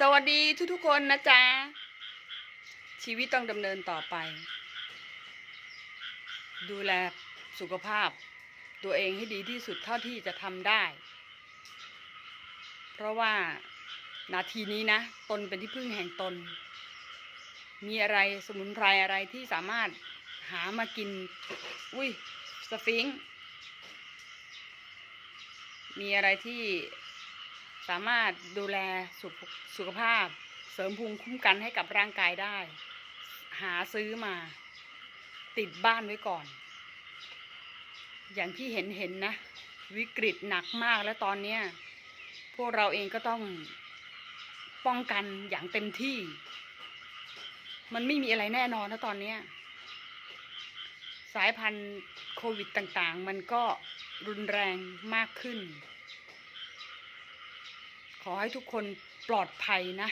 สวัสดีทุกๆคนนะจ๊ะ ชีวิตต้องดำเนินต่อไป ดูแลสุขภาพ ตัวเองให้ดีที่สุดเท่าที่จะทำได้ เพราะว่านาทีนี้นะ ตนเป็นที่พึ่งแห่งตน มีอะไรสมุนไพรอะไรที่สามารถหามากิน อุ้ยสฟิง มีอะไรที่ สามารถดูแลสุขสุขภาพ เสริมภูมิคุ้มกันให้กับร่างกายได้ หาซื้อมา ติดบ้านไว้ก่อน อย่างที่เห็นเห็นนะ วิกฤตหนักมากแล้วตอนเนี้ยพวกเราเองก็ต้องป้องกันอย่างเต็มที่ มันไม่มีอะไรแน่นอนนะตอนเนี้ยสายพันธุ์โควิดต่างๆ มันก็รุนแรงมากขึ้น ขอให้ทุกคนปลอดภัยนะ